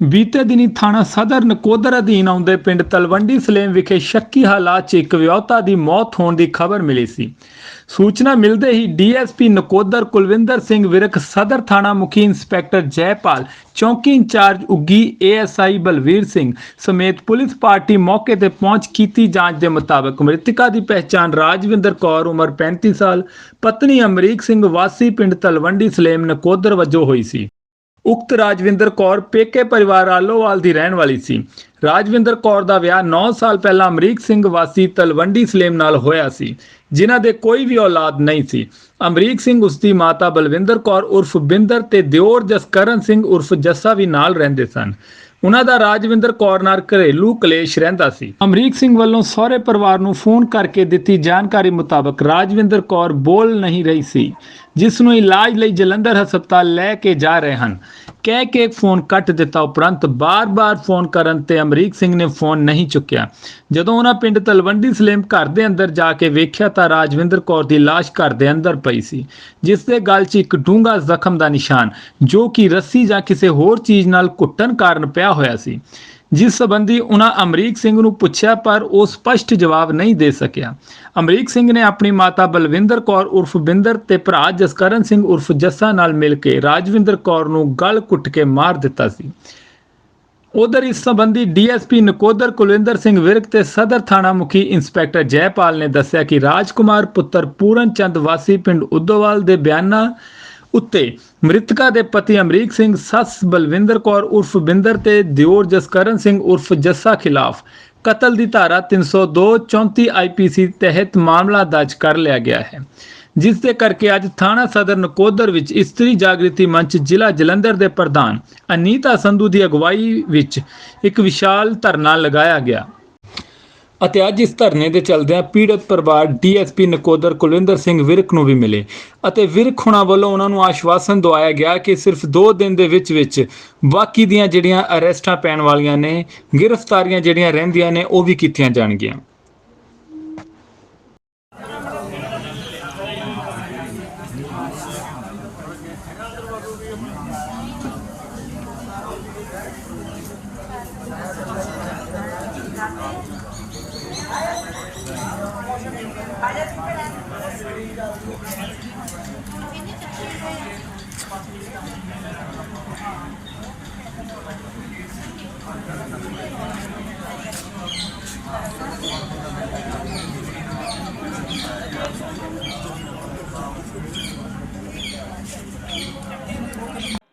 ਬੀਤੇ ਦਿਨੀ ਥਾਣਾ ਸਦਰ ਨਕੋਦਰ ਅਧੀਨ ਆਉਂਦੇ ਪਿੰਡ ਤਲਵੰਡੀ ਸਲੇਮ ਵਿਖੇ ਸ਼ੱਕੀ ਹਾਲਾਤ 'ਚ ਇੱਕ ਵਿਆਹੁਤਾ ਦੀ ਮੌਤ ਹੋਣ ਦੀ ਖਬਰ ਮਿਲੀ ਸੀ। ਸੂਚਨਾ ਮਿਲਦੇ ਹੀ ਡੀਐਸਪੀ ਨਕੋਦਰ ਕੁਲਵਿੰਦਰ ਸਿੰਘ ਵਿਰਕ ਸਦਰ ਥਾਣਾ ਮੁਖੀ ਇੰਸਪੈਕਟਰ ਜੈਪਾਲ, ਚੌਂਕੀ ਇੰਚਾਰਜ ਉੱਗੀ ਏਐਸਆਈ ਬਲਵੀਰ ਸਿੰਘ ਸਮੇਤ ਪੁਲਿਸ ਪਾਰਟੀ ਮੌਕੇ ਤੇ ਪਹੁੰਚ ਕੀਤੀ ਜਾਂਚ ਦੇ ਮੁਤਾਬਕ ਮ੍ਰਿਤਕਾ ਦੀ ਪਹਿਚਾਣ ਰਾਜਵਿੰਦਰ ਕੌਰ, ਉਮਰ 35 ਸਾਲ, ਪਤਨੀ ਅਮਰੀਕ ਸਿੰਘ ਵਾਸੀ ਪਿੰਡ ਤਲਵੰਡੀ ਸਲੇਮ ਨਕੋਦਰ ਵਜੋਂ ਹੋਈ ਸੀ। ਉਕਤ ਰਾਜਵਿੰਦਰ ਕੌਰ ਪੇਕੇ ਪਰਿਵਾਰ ਆਲੋਵਾਲ ਦੀ ਰਹਿਣ ਵਾਲੀ ਸੀ। ਰਾਜਵਿੰਦਰ ਕੌਰ ਦਾ ਵਿਆਹ 9 ਸਾਲ ਪਹਿਲਾਂ ਅਮਰੀਕ ਸਿੰਘ ਵਾਸੀ ਤਲਵੰਡੀ ਸਲੇਮ ਨਾਲ ਹੋਇਆ ਸੀ, ਜਿਨ੍ਹਾਂ ਦੇ ਕੋਈ ਵੀ ਔਲਾਦ ਨਹੀਂ ਸੀ। ਅਮਰੀਕ ਸਿੰਘ ਉਸ ਦੀ ਮਾਤਾ ਬਲਵਿੰਦਰ ਕੌਰ ਉਰਫ ਬਿੰਦਰ ਤੇ ਦਿਓਰ ਜਸਕਰਨ ਸਿੰਘ ਉਰਫ ਜੱਸਾ ਵੀ ਨਾਲ ਰਹਿੰਦੇ ਸਨ। ਉਹਨਾਂ ਦਾ ਰਾਜਵਿੰਦਰ ਕੌਰ ਨਾਲ ਘਰੇਲੂ ਕਲੇਸ਼ ਰਹਿੰਦਾ ਸੀ। ਅਮਰੀਕ ਸਿੰਘ ਵੱਲੋਂ ਸਹੁਰੇ ਪਰਿਵਾਰ ਨੂੰ ਫੋਨ ਕਰਕੇ ਦਿੱਤੀ ਜਾਣਕਾਰੀ ਮੁਤਾਬਕ ਰਾਜਵਿੰਦਰ ਕੌਰ ਬੋਲ ਨਹੀਂ ਰਹੀ ਸੀ, ਜਿਸ ਨੂੰ ਇਲਾਜ ਲਈ ਜਲੰਧਰ ਹਸਪਤਾਲ ਲੈ ਕੇ ਜਾ ਰਹੇ ਹਨ। ਕਹਿ ਕੇ ਫੋਨ ਕੱਟ ਦਿੱਤਾ ਉਪਰੰਤ ਬਾਰ-ਬਾਰ ਫੋਨ ਕਰਨ ਤੇ ਅਮਰੀਕ ਸਿੰਘ ਨੇ ਫੋਨ ਨਹੀਂ ਚੁੱਕਿਆ। ਜਦੋਂ ਉਹਨਾਂ ਪਿੰਡ ਤਲਵੰਡੀ ਸਲੇਮ ਘਰ ਦੇ ਅੰਦਰ ਜਾ ਕੇ ਵੇਖਿਆ ਤਾਂ ਰਾਜਵਿੰਦਰ ਕੌਰ ਦੀ ਲਾਸ਼ ਘਰ ਦੇ ਅੰਦਰ ਪਈ ਸੀ, ਜਿਸ ਦੇ ਗਲ 'ਚ ਇੱਕ ਡੂੰਘਾ ਜ਼ਖਮ ਦਾ ਨਿਸ਼ਾਨ, ਜੋ ਕਿ ਰੱਸੀ ਜਾਂ ਕਿਸੇ ਹੋਰ ਚੀਜ਼ ਨਾਲ ਕੁੱਟਣ ਕਾਰਨ ਪਿਆ ਹੋਇਆ ਸੀ। ਜਿਸ ਸੰਬੰਧੀ ਉਹਨਾਂ ਅਮਰੀਕ ਸਿੰਘ ਨੂੰ ਪੁੱਛਿਆ, ਪਰ ਉਹ ਸਪਸ਼ਟ ਜਵਾਬ ਨਹੀਂ ਦੇ ਸਕਿਆ। ਅਮਰੀਕ ਸਿੰਘ ਨੇ ਆਪਣੀ ਮਾਤਾ ਬਲਵਿੰਦਰ ਕੌਰ ਉਰਫ ਬਿੰਦਰ ਤੇ ਭਰਾ ਜਸਕਰਨ ਸਿੰਘ ਉਰਫ ਜੱਸਾ ਨਾਲ ਮਿਲ ਕੇ ਰਾਜਵਿੰਦਰ ਕੌਰ ਨੂੰ ਗਲ ਕੁੱਟ ਕੇ ਮਾਰ ਦਿੱਤਾ ਸੀ। ਉਧਰ ਇਸ ਸੰਬੰਧੀ ਡੀਐਸਪੀ ਨਕੋਦਰ ਕੁਲਵਿੰਦਰ ਸਿੰਘ ਵਿਰਕ ਤੇ ਸਦਰ ਥਾਣਾ ਮੁਖੀ ਇੰਸਪੈਕਟਰ ਜੈਪਾਲ ਨੇ ਦੱਸਿਆ ਕਿ ਰਾਜਕੁਮਾਰ ਪੁੱਤਰ ਪੂਰਨ ਚੰਦ ਵਾਸੀ ਪਿੰਡ ਉਦੋਵਾਲ ਦੇ ਬਿਆਨਾਂ ਉੱਤੇ ਮ੍ਰਿਤਕਾ ਦੇ ਪਤੀ ਅਮਰੀਕ ਸਿੰਘ, ਸੱਸ ਬਲਵਿੰਦਰ ਕੌਰ ਉਰਫ ਬਿੰਦਰ ਤੇ ਦਿਓਰ ਜਸਕਰਨ ਸਿੰਘ ਉਰਫ ਜੱਸਾ ਖਿਲਾਫ ਕਤਲ ਦੀ ਧਾਰਾ 302 34 ਆਈਪੀਸੀ ਤਹਿਤ ਮਾਮਲਾ ਦਰਜ ਕਰ ਲਿਆ ਗਿਆ ਹੈ। ਜਿਸ ਦੇ ਕਰਕੇ ਅੱਜ ਥਾਣਾ ਸਦਰ ਨਕੋਦਰ ਵਿੱਚ ਇਸਤਰੀ ਜਾਗ੍ਰਿਤੀ ਮੰਚ ਜ਼ਿਲ੍ਹਾ ਜਲੰਧਰ ਦੇ ਪ੍ਰਧਾਨ ਅਨੀਤਾ ਸੰਧੂ ਦੀ ਅਗਵਾਈ ਵਿੱਚ ਇੱਕ ਵਿਸ਼ਾਲ ਧਰਨਾ ਲਗਾਇਆ ਗਿਆ। ਅਤੇ ਅੱਜ ਇਸ ਧਰਨੇ ਦੇ ਚਲਦਿਆਂ ਪੀੜਤ ਪਰਿਵਾਰ ਡੀਐਸਪੀ ਨਕੋਦਰ ਕੁਲਵਿੰਦਰ ਸਿੰਘ ਵਿਰਕ ਨੂੰ ਵੀ ਮਿਲੇ ਅਤੇ ਵਿਰਕ ਹੁਣਾਂ ਵੱਲੋਂ ਉਹਨਾਂ ਨੂੰ ਆਸ਼ਵਾਸਨ ਦਵਾਇਆ ਗਿਆ ਕਿ ਸਿਰਫ 2 ਦਿਨ ਦੇ ਵਿੱਚ ਵਿੱਚ ਬਾਕੀ ਦੀਆਂ ਜਿਹੜੀਆਂ ਅਰੈਸਟਾਂ ਪੈਣ ਵਾਲੀਆਂ ਨੇ, ਗ੍ਰਿਫਤਾਰੀਆਂ ਜਿਹੜੀਆਂ ਰਹਿੰਦੀਆਂ ਨੇ, ਉਹ ਵੀ ਕੀਤੀਆਂ ਜਾਣਗੀਆਂ।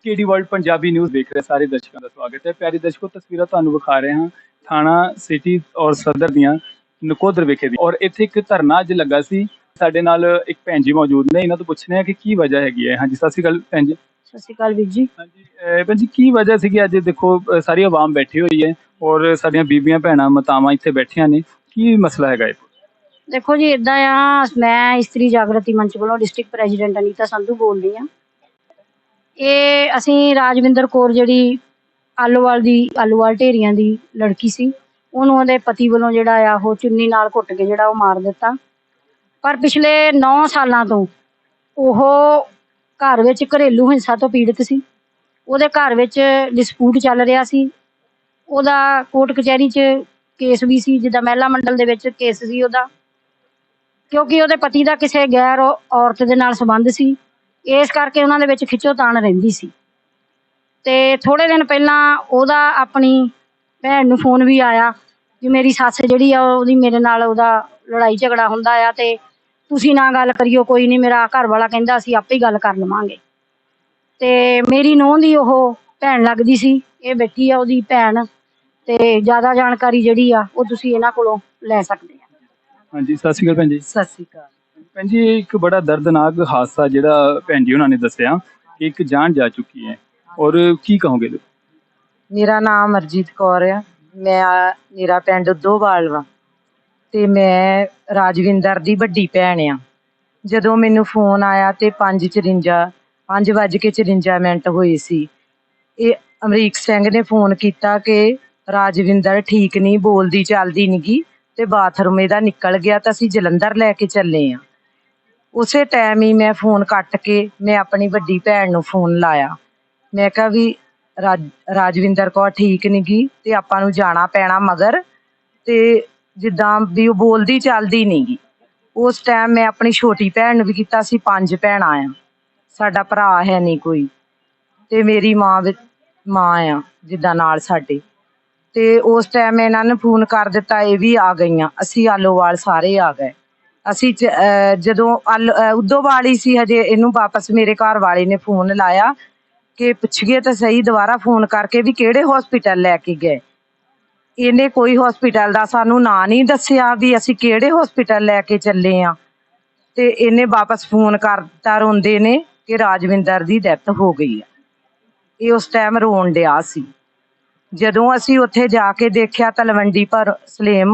ਕੇਡੀ ਵਰਲਡ ਪੰਜਾਬੀ ਨਿਊਜ਼ ਦੇਖ ਰਹੇ ਸਾਰੇ ਦਰਸ਼ਕਾਂ ਦਾ ਸਵਾਗਤ ਹੈ। ਪਿਆਰੇ ਦਰਸ਼ਕੋ ਤਸਵੀਰਾਂ ਤੁਹਾਨੂੰ ਵਿਖਾ ਰਹੇ ਹਾਂ। ਥਾਣਾ ਸਿਟੀ ਔਰ ਸਦਰ ਦੀਆਂ ਨਕੋਦਰ ਵਿਖੇ ਦੀ। ਔਰ ਇੱਥੇ ਇੱਕ ਧਰਨਾ ਅੱਜ ਲੱਗਾ ਸੀ। ਸਾਡੇ ਨਾਲ ਇੱਕ ਭੈਣ ਜੀ ਮੌਜੂਦ ਨੇ। ਇਹਨਾਂ ਤੋਂ ਪੁੱਛਨੇ ਆ ਕਿ ਕੀ ਵਜ੍ਹਾ ਹੈਗੀ ਹੈ। ਹਾਂਜੀ ਸਤਿ ਸ਼੍ਰੀ ਅਕਾਲ ਭੈਣ ਜੀ। ਸਤਿ ਸ਼੍ਰੀ ਅਕਾਲ ਵੀਰ ਜੀ। ਹਾਂਜੀ ਭੈਣ ਜੀ ਕੀ ਵਜ੍ਹਾ ਸੀਗੀ ਅੱਜ ਦੇਖੋ ਸਾਰੀ ਆਵਾਮ ਬੈਠੀ ਹੋਈ ਹੈ ਔਰ ਸਾਡੀਆਂ ਬੀਬੀਆਂ ਭੈਣਾਂ ਮਾਤਾਵਾਂ ਇੱਥੇ ਬੈਠੀਆਂ ਨੇ। ਕੀ ਮਸਲਾ ਹੈਗਾ ਇਹ ਦੇਖੋ ਜੀ ਇਦਾਂ ਆ ਮੈਂ ਇਸਤਰੀ ਜਾਗਰਤੀ ਮੰਚ ਵੱਲੋਂ ਡਿਸਟ੍ਰਿਕਟ ਪ੍ਰੈਜ਼ੀਡੈਂਟ ਅਨੀਤਾ ਸੰਧੂ ਬੋਲਦੀ ਆ ਇਹ ਅਸੀਂ ਰਾਜਵਿੰਦਰ ਕੌਰ ਜਿਹੜੀ ਆਲੂਵਾਲ ਦੀ, ਆਲੂਵਾਲ ਢੇਰੀਆਂ ਦੀ ਲੜਕੀ ਸੀ, ਉਹਨੂੰ ਉਹਦੇ ਪਤੀ ਵੱਲੋਂ ਜਿਹੜਾ ਆ ਉਹ ਚੁੰਨੀ ਨਾਲ ਘੁੱਟ ਕੇ ਜਿਹੜਾ ਉਹ ਮਾਰ ਦਿੱਤਾ। ਪਰ ਪਿਛਲੇ 9 ਸਾਲਾਂ ਤੋਂ ਉਹ ਘਰ ਵਿੱਚ ਘਰੇਲੂ ਹਿੰਸਾ ਤੋਂ ਪੀੜਤ ਸੀ। ਉਹਦੇ ਘਰ ਵਿੱਚ ਡਿਸਪੂਟ ਚੱਲ ਰਿਹਾ ਸੀ। ਉਹਦਾ ਕੋਰਟ ਕਚਹਿਰੀ 'ਚ ਕੇਸ ਵੀ ਸੀ, ਜਿੱਦਾਂ ਮਹਿਲਾ ਮੰਡਲ ਦੇ ਵਿੱਚ ਕੇਸ ਸੀ ਉਹਦਾ। ਕਿਉਂਕਿ ਉਹਦੇ ਪਤੀ ਦਾ ਕਿਸੇ ਗੈਰ ਔਰਤ ਦੇ ਨਾਲ ਸੰਬੰਧ ਸੀ। ਇਸ ਕਰਕੇ ਉਹਨਾਂ ਦੇ ਵਿੱਚ ਖਿੱਚੋਤਾਣ ਰਹਿੰਦੀ ਸੀ। ਤੇ ਥੋੜੇ ਦਿਨ ਪਹਿਲਾਂ ਉਹਦਾ ਆਪਣੀ ਭੈਣ ਨੂੰ ਫੋਨ ਵੀ ਆਇਆ ਕਿ ਮੇਰੀ ਸੱਸ ਜਿਹੜੀ ਆ ਉਹਦੀ ਮੇਰੇ ਨਾਲ ਉਹਦਾ ਲੜਾਈ ਝਗੜਾ ਹੁੰਦਾ ਆ ਤੇ ਤੁਸੀਂ ਨਾ ਗੱਲ ਕਰਿਓ ਕੋਈ ਨਹੀਂ ਮੇਰਾ ਘਰ ਵਾਲਾ ਕਹਿੰਦਾ ਅਸੀਂ ਆਪੇ ਹੀ ਗੱਲ ਕਰ ਲਵਾਂਗੇ। ਤੇ ਮੇਰੀ ਨੂੰਹ ਦੀ ਉਹ ਭੈਣ ਲੱਗਦੀ ਸੀ ਇਹ ਬੈਠੀ ਆ ਉਹਦੀ ਭੈਣ ਤੇ ਜ਼ਿਆਦਾ ਜਾਣਕਾਰੀ ਜਿਹੜੀ ਆ ਉਹ ਤੁਸੀਂ ਇਹਨਾਂ ਕੋਲੋਂ ਲੈ ਸਕਦੇ ਆ। ਹਾਂਜੀ ਸਤਿ ਸ਼੍ਰੀ ਅਕਾਲ ਭੈਣ ਜੀ। ਸਤਿ ਸ਼੍ਰੀ ਅਕਾਲ। ਭੈਣ ਜੀ, ਇੱਕ ਬੜਾ ਦਰਦਨਾਕ ਹਾਦਸਾ ਜਿਹੜਾ ਭੈਣ ਜੀ ਉਹਨਾਂ ਨੇ ਦੱਸਿਆ ਕਿ ਇੱਕ ਜਾਨ ਜਾ ਚੁੱਕੀ ਹੈ। ਔਰ ਕੀ ਕਹੋਗੇ ਮੇਰਾ ਨਾਮ ਅਰਜੀਤ ਕੌਰ ਆ। ਮੈਂ ਆ- ਮੇਰਾ ਪਿੰਡ ਦੋਵਾਲ ਵਾ ਤੇ ਮੈਂ ਰਾਜਵਿੰਦਰ ਦੀ ਵੱਡੀ ਭੈਣ ਆ। ਜਦੋਂ ਮੈਨੂੰ ਫੋਨ ਆਇਆ ਤੇ 5:54 5:54 ਮਿੰਟ ਹੋਏ ਸੀ। ਇਹ ਅਮਰੀਕ ਸਿੰਘ ਨੇ ਫੋਨ ਕੀਤਾ ਕਿ ਰਾਜਵਿੰਦਰ ਠੀਕ ਨਹੀਂ, ਬੋਲਦੀ ਚੱਲਦੀ ਨਹੀਂਗੀ ਤੇ ਬਾਥਰੂਮ ਇਹਦਾ ਨਿਕਲ ਗਿਆ ਤਾਂ ਅਸੀਂ ਜਲੰਧਰ ਲੈ ਕੇ ਚੱਲੇ ਆ। ਉਸੇ ਟਾਈਮ ਹੀ ਮੈਂ ਫੋਨ ਕੱਟ ਕੇ ਮੈਂ ਆਪਣੀ ਵੱਡੀ ਭੈਣ ਨੂੰ ਫੋਨ ਲਾਇਆ। ਮੈਂ ਕਿਹਾ ਵੀ ਰਾਜ- ਰਾਜਵਿੰਦਰ ਕੌਰ ਠੀਕ ਨਹੀਂ ਗਈ ਤੇ ਆਪਾਂ ਨੂੰ ਜਾਣਾ ਪੈਣਾ ਮਗਰ ਤੇ ਜਿੱਦਾਂ ਵੀ ਉਹ ਬੋਲਦੀ ਚੱਲਦੀ ਨਹੀਂ ਗੀ। ਉਸ ਟਾਈਮ ਮੈਂ ਆਪਣੀ ਛੋਟੀ ਭੈਣ ਨੂੰ ਵੀ ਕੀਤਾ ਸੀ, ਪੰਜ ਭੈਣਾਂ ਆ। ਸਾਡਾ ਭਰਾ ਹੈ ਨਹੀਂ ਕੋਈ। ਤੇ ਮੇਰੀ ਮਾਂ ਵੀ ਮਾਂ ਆ, ਜਿੱਦਾਂ ਨਾਲ ਸਾਡੇ। ਤੇ ਉਸ ਟਾਈਮ ਇਹਨਾਂ ਨੇ ਫੋਨ ਕਰ ਦਿੱਤਾ, ਇਹ ਵੀ ਆ ਗਈਆਂ। ਅਸੀਂ ਆਲੋਵਾਲ ਸਾਰੇ ਆ ਗਏ। ਅਸੀਂ ਚ- ਅਹ ਜਦੋਂ ਆਲ- ਅਹ ਉਦੋਵਾਲ ਸੀ ਹਜੇ ਇਹਨੂੰ ਵਾਪਸ ਮੇਰੇ ਘਰ ਵਾਲੇ ਨੇ ਫੋਨ ਲਾਇਆ ਕਿ ਪੁੱਛੀਏ ਤਾਂ ਸਹੀ ਦੁਬਾਰਾ ਫੋਨ ਕਰਕੇ ਵੀ ਕਿਹੜੇ ਹਸਪੀਟਲ ਲੈ ਕੇ ਗਏ। ਇਹਨੇ ਕੋਈ ਹਸਪੀਟਲ ਦਾ ਸਾਨੂੰ ਨਾਂ ਨਹੀਂ ਦੱਸਿਆ ਵੀ ਅਸੀਂ ਕਿਹੜੇ ਹਸਪੀਟਲ ਲੈ ਕੇ ਚੱਲੇ ਆ। ਤੇ ਇਹਨੇ ਵਾਪਸ ਫੋਨ ਕਰਤਾ ਰੋਂਦੇ ਨੇ ਕਿ ਰਾਜਵਿੰਦਰ ਦੀ ਡੈਥ ਹੋ ਗਈ ਆ। ਇਹ ਉਸ ਟਾਈਮ ਰੋਣ ਡਿਆ ਸੀ। ਜਦੋਂ ਅਸੀਂ ਉੱਥੇ ਜਾ ਕੇ ਦੇਖਿਆ ਤਲਵੰਡੀ ਪਰ ਸਲੇਮ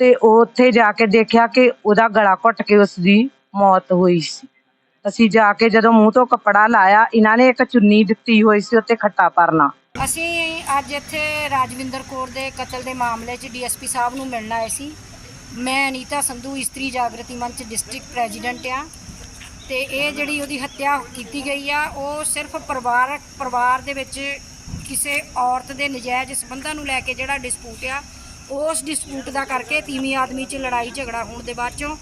ਤੇ ਉਹ ਉੱਥੇ ਜਾ ਕੇ ਦੇਖਿਆ ਕਿ ਉਹਦਾ ਗਲਾ ਘੁੱਟ ਕੇ ਉਸ ਦੀ ਮੌਤ ਹੋਈ ਸੀ। ਅਸੀਂ ਜਾ ਕੇ ਜਦੋਂ ਮੂੰਹ ਤੋਂ ਕੱਪੜਾ ਲਾਇਆ, ਇਹਨਾਂ ਨੇ ਇੱਕ ਚੁੰਨੀ ਦਿੱਤੀ ਹੋਈ ਸੀ, ਉੱਤੇ ਖੱਟਾ ਪਰਨਾ। ਅਸੀਂ ਅੱਜ ਇੱਥੇ ਰਾਜਵਿੰਦਰ ਕੌਰ ਦੇ ਕਤਲ ਦੇ ਮਾਮਲੇ 'ਚ ਡੀਐਸਪੀ ਸਾਹਿਬ ਨੂੰ ਮਿਲਣ ਆਏ ਸੀ। ਮੈਂ, ਅਨੀਤਾ ਸੰਧੂ, ਇਸਤਰੀ ਜਾਗਰਤੀ ਮੰਚ ਡਿਸਟ੍ਰਿਕਟ ਪ੍ਰੈਜ਼ੀਡੈਂਟ ਆ ਤੇ ਇਹ ਜਿਹੜੀ ਉਹਦੀ ਹੱਤਿਆ ਕੀਤੀ ਗਈ ਆ, ਉਹ ਸਿਰਫ ਪਰਿਵਾਰ ਪਰਿਵਾਰ ਦੇ ਵਿੱਚ ਕਿਸੇ ਔਰਤ ਦੇ ਨਜਾਇਜ਼ ਸਬੰਧਾਂ ਨੂੰ ਲੈ ਕੇ ਜਿਹੜਾ ਡਿਸਪੂਟ ਆ ਉਸ ਡਿਸਪੂਟ ਦਾ ਕਰਕੇ ਤੀਵੀਂ ਆਦਮੀ 'ਚ ਲੜਾਈ ਝਗੜਾ ਹੋਣ ਦੇ ਬਾਅਦ ਚੋਂ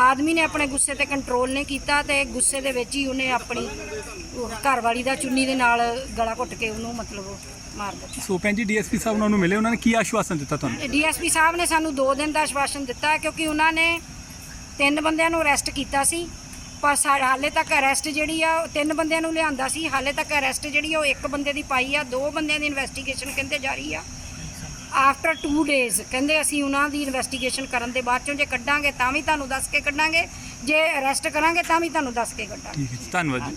ਆਦਮੀ ਨੇ ਆਪਣੇ ਗੁੱਸੇ ਤੇ ਕੰਟਰੋਲ ਨਹੀਂ ਕੀਤਾ ਤੇ ਗੁੱਸੇ ਦੇ ਵਿੱਚ ਹੀ ਉਹਨੇ ਆਪਣੀ ਘਰਵਾਲੀ ਦਾ ਚੁੰਨੀ ਦੇ ਨਾਲ ਗਲਾ ਘੁੱਟ ਕੇ ਉਹਨੂੰ ਮਤਲਬ ਮਾਰ ਦਿੱਤਾ। ਸੋ ਭੈਣ ਜੀ ਡੀਐਸਪੀ ਸਾਹਿਬ ਉਹਨੂੰ ਮਿਲੇ ਉਹਨਾਂ ਨੇ ਕੀ ਆਸ਼ਵਾਸਨ ਦਿੱਤਾ ਤੁਹਾਨੂੰ? ਡੀਐਸਪੀ ਸਾਹਿਬ ਨੇ ਸਾਨੂੰ 2 ਦਿਨ ਦਾ ਆਸ਼ਵਾਸਨ ਦਿੱਤਾ ਕਿਉਂਕਿ ਉਹਨਾਂ ਨੇ ਤਿੰਨ ਬੰਦਿਆਂ ਨੂੰ ਅਰੈਸਟ ਕੀਤਾ ਸੀ ਪਰ ਹਾਲੇ ਤੱਕ ਅਰੈਸਟ ਜਿਹੜੀ ਆ ਉਹ ਤਿੰਨ ਬੰਦਿਆਂ ਨੂੰ ਲਿਆਂਦਾ ਸੀ ਹਾਲੇ ਤੱਕ ਅਰੈਸਟ ਜਿਹੜੀ ਆ ਉਹ ਇੱਕ ਬੰਦੇ ਦੀ ਪਾਈ ਆ ਦੋ ਬੰਦਿਆਂ ਦੀ ਇਨਵੈਸਟੀਗੇਸ਼ਨ ਕਹਿੰਦੇ ਜਾਰੀ ਆ। ਆਫਟਰ 2 ਡੇਜ਼ ਕਹਿੰਦੇ ਅਸੀਂ ਉਹਨਾਂ ਦੀ ਇਨਵੈਸਟੀਗੇਸ਼ਨ ਕਰਨ ਦੇ ਬਾਅਦ ਚੋਂ ਜੇ ਕੱਢਾਂਗੇ ਤਾਂ ਵੀ ਤੁਹਾਨੂੰ ਦੱਸ ਕੇ ਕੱਢਾਂਗੇ ਜੇ ਅਰੈਸਟ ਕਰਾਂਗੇ ਤਾਂ ਵੀ ਤੁਹਾਨੂੰ ਦੱਸ ਕੇ ਕੱਢਾਂਗੇ। ਠੀਕ ਹੈ ਜੀ ਧੰਨਵਾਦ ਜੀ।